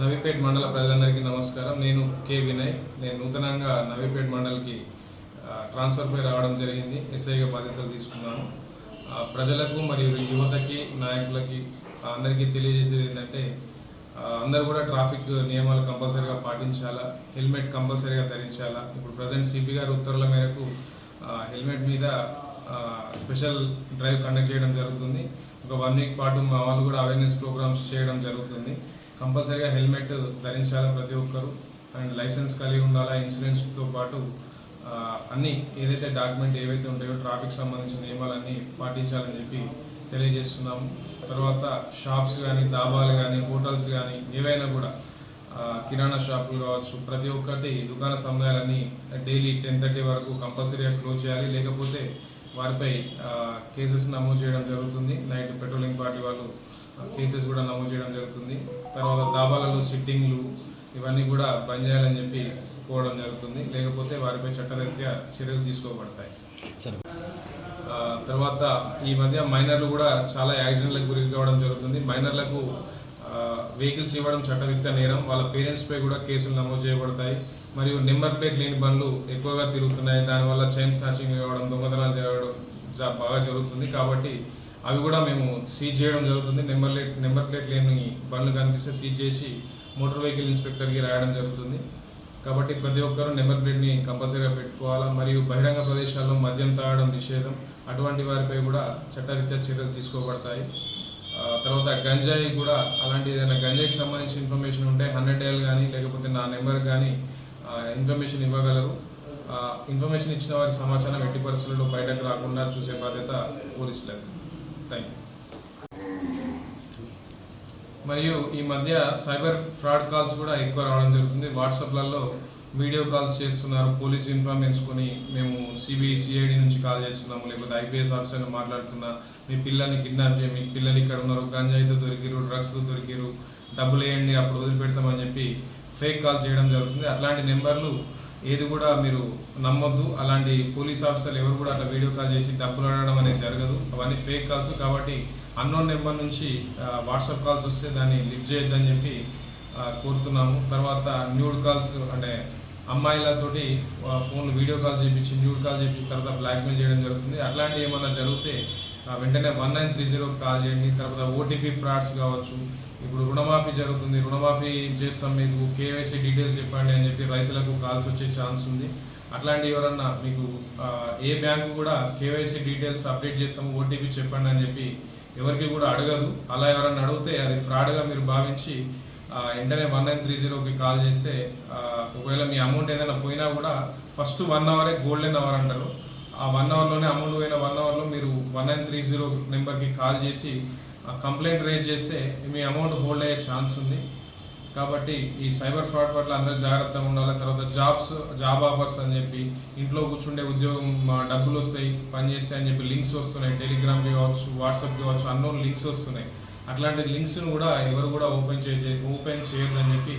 నవీపేట్ మండల ప్రజలందరికీ నమస్కారం. నేను కే వినయ్. నేను నూతనంగా నవీపేట్ మండల్కి ట్రాన్స్ఫర్పై రావడం జరిగింది. ఎస్ఐగా బాధ్యతలు తీసుకున్నాను. ప్రజలకు మరియు యువతకి నాయకులకి అందరికీ తెలియజేసేది ఏంటంటే అందరూ కూడా ట్రాఫిక్ నియమాలు కంపల్సరీగా పాటించాలా? హెల్మెట్ కంపల్సరీగా ధరించాలా? ఇప్పుడు ప్రజెంట్ సిపి గారు ఉత్తర్వుల మేరకు హెల్మెట్ మీద స్పెషల్ డ్రైవ్ కండక్ట్ చేయడం జరుగుతుంది. ఒక వన్ వీక్ పాటు మా వాళ్ళు కూడా అవేర్నెస్ ప్రోగ్రామ్స్ చేయడం జరుగుతుంది. కంపల్సరీగా హెల్మెట్ ధరించాలి ప్రతి ఒక్కరు? అండ్ లైసెన్స్ కలిగి ఉండాలా? ఇన్సూరెన్స్తో పాటు అన్నీ ఏదైతే డాక్యుమెంట్ ఏవైతే ఉంటాయో ట్రాఫిక్ సంబంధించిన నియమాలన్నీ పాటించాలని చెప్పి తెలియజేస్తున్నాము. తర్వాత షాప్స్ కానీ దాబాలు కానీ హోటల్స్ కానీ ఏవైనా కూడా కిరాణా షాపులు కావచ్చు ప్రతి ఒక్కటి దుకాణ సముదాయాలన్నీ డైలీ టెన్ థర్టీ వరకు కంపల్సరీగా క్లోజ్ చేయాలి. లేకపోతే వారిపై కేసెస్ నమోదు చేయడం జరుగుతుంది. నైట్ పెట్రోలింగ్ పార్టీ వాళ్ళు కేసెస్ కూడా నమోదు చేయడం జరుగుతుంది. తర్వాత దాబాలలో సిట్టింగ్లు ఇవన్నీ కూడా బంద్ చేయాలని చెప్పి కోవడం జరుగుతుంది. లేకపోతే వారిపై చట్టరీత్యా చర్యలు తీసుకోబడతాయి. తర్వాత ఈ మధ్య మైనర్లు కూడా చాలా యాక్సిడెంట్లకు గురి కావడం జరుగుతుంది. మైనర్లకు వెహికల్స్ ఇవ్వడం చట్టరీత్యా నేరం. వాళ్ళ పేరెంట్స్ పై కూడా కేసులు నమోదు చేయబడతాయి. మరియు నెంబర్ ప్లేట్ లేని బండ్లు ఎక్కువగా తిరుగుతున్నాయి. దానివల్ల చైన్ స్నాచింగ్ ఇవ్వడం దొంగతనాలు చేయడం జా- బాగా జరుగుతుంది. కాబట్టి అవి కూడా మేము సీజ్ చేయడం జరుగుతుంది. నెంబర్ ప్లేట్ నెంబర్ ప్లేట్ లేని బండ్లు కనిపిస్తే సీజ్ చేసి మోటార్ వెహికల్ ఇన్స్పెక్టర్కి రాయడం జరుగుతుంది. కాబట్టి ప్రతి ఒక్కరూ నెంబర్ ప్లేట్ని కంపల్సరీగా పెట్టుకోవాలా? మరియు బహిరంగ ప్రదేశాల్లో మద్యం తాగడం నిషేధం అటువంటి వారిపై కూడా చట్టరీత్యా చర్యలు తీసుకోబడతాయి. తర్వాత గంజాయి కూడా అలాంటి ఏదైనా గంజాయికి సంబంధించిన ఇన్ఫర్మేషన్ ఉంటే హండ్రెడ్ డేల్ కానీ లేకపోతే నా నెంబర్ కానీ ఇన్ఫర్మేషన్ ఇవ్వగలరు. ఇన్ఫర్మేషన్ ఇచ్చిన వారి సమాచారం ఎట్టి పరిస్థితుల్లో బయటకు రాకుండా చూసే బాధ్యత పోలీసులకు. థ్యాంక్ యూ మరియు ఈ మధ్య సైబర్ ఫ్రాడ్ కాల్స్ కూడా ఎక్కువ రావడం జరుగుతుంది. వాట్సాప్లలో వీడియో కాల్స్ చేస్తున్నారు. పోలీస్ యూనిఫామ్ వేసుకొని మేము సిబిఐ సిఐడి నుంచి కాల్ చేస్తున్నాము. లేకపోతే ఐపీఎస్ ఆఫీసర్ మాట్లాడుతున్నా. మీ పిల్లల్ని కిడ్నాప్ చేయ. మీ పిల్లలు ఇక్కడ ఉన్నారు. గంజాయితో దొరికిరు డ్రగ్స్తో దొరికిరు డబ్బులు వేయండి అప్పుడు వదిలిపెడతామని చెప్పి ఫేక్ కాల్ చేయడం జరుగుతుంది. అట్లాంటి నెంబర్లు ఏది కూడా మీరు నమ్మొద్దు. అలాంటి పోలీస్ ఆఫీసర్లు ఎవరు కూడా అట్లా వీడియో కాల్ చేసి డబ్బులు అడగడం అనేది జరగదు. అవన్నీ ఫేక్ కాల్స్ కాబట్టి అన్నోన్ నెంబర్ నుంచి వాట్సాప్ కాల్స్ వస్తే దాన్ని లిఫ్ట్ చేయొద్దని చెప్పి కోరుతున్నాము. తర్వాత న్యూడ్ కాల్స్ అంటే అమ్మాయిలతోటి ఆ, ఫోన్ వీడియో కాల్ చేయించి న్యూడ్ కాల్ చేయించిన తర్వాత బ్లాక్మెయిల్ చేయడం జరుగుతుంది. అట్లాంటివి ఏమన్నా జరిగితే వెంటనే వన్ నైన్ త్రీ జీరోకి కాల్ చేయండి. తర్వాత ఓటీపీ ఫ్రాడ్స్ కావచ్చు. ఇప్పుడు రుణమాఫీ జరుగుతుంది. రుణమాఫీ చేస్తాం మీకు. కేవైసీ డీటెయిల్స్ చెప్పండి అని చెప్పి రైతులకు కాల్స్ వచ్చే ఛాన్స్ ఉంది. అట్లాంటి ఎవరన్నా మీకు ఏ బ్యాంకు కూడా కేవైసీ డీటెయిల్స్ అప్డేట్ చేస్తాము ఓటీపీ చెప్పండి అని చెప్పి ఎవరికి కూడా అడగదు. అలా ఎవరన్నా అడిగితే అది ఫ్రాడ్గా మీరు భావించి వెంటనే వన్ నైన్ త్రీ జీరోకి కాల్ చేస్తే ఒకవేళ మీ అమౌంట్ ఏదైనా పోయినా కూడా ఫస్ట్ వన్ అవరే గోల్డెన్ అవర్ అంటారు. ఆ వన్ అవర్లోనే అమలు అయిన వన్ అవర్లో మీరు వన్ నైన్ త్రీ జీరో నెంబర్కి కాల్ చేసి కంప్లైంట్ రేజ్ చేస్తే మీ అమౌంట్ హోల్డ్ అయ్యే ఛాన్స్ ఉంది. కాబట్టి ఈ సైబర్ ఫ్రాడ్ పట్ల అందరూ జాగ్రత్తగా ఉండాలి. తర్వాత జాబ్స్ జాబ్ ఆఫర్స్ అని చెప్పి ఇంట్లో కూర్చుండే ఉద్యోగం మా డబ్బులు వస్తాయి పని చేస్తాయి అని చెప్పి లింక్స్ వస్తున్నాయి. టెలిగ్రామ్కి కావచ్చు వాట్సాప్కి కావచ్చు అన్నోన్ లింక్స్ వస్తున్నాయి. అట్లాంటి లింక్స్ను కూడా ఎవరు కూడా ఓపెన్ చేయ ఓపెన్ చేయొద్దని చెప్పి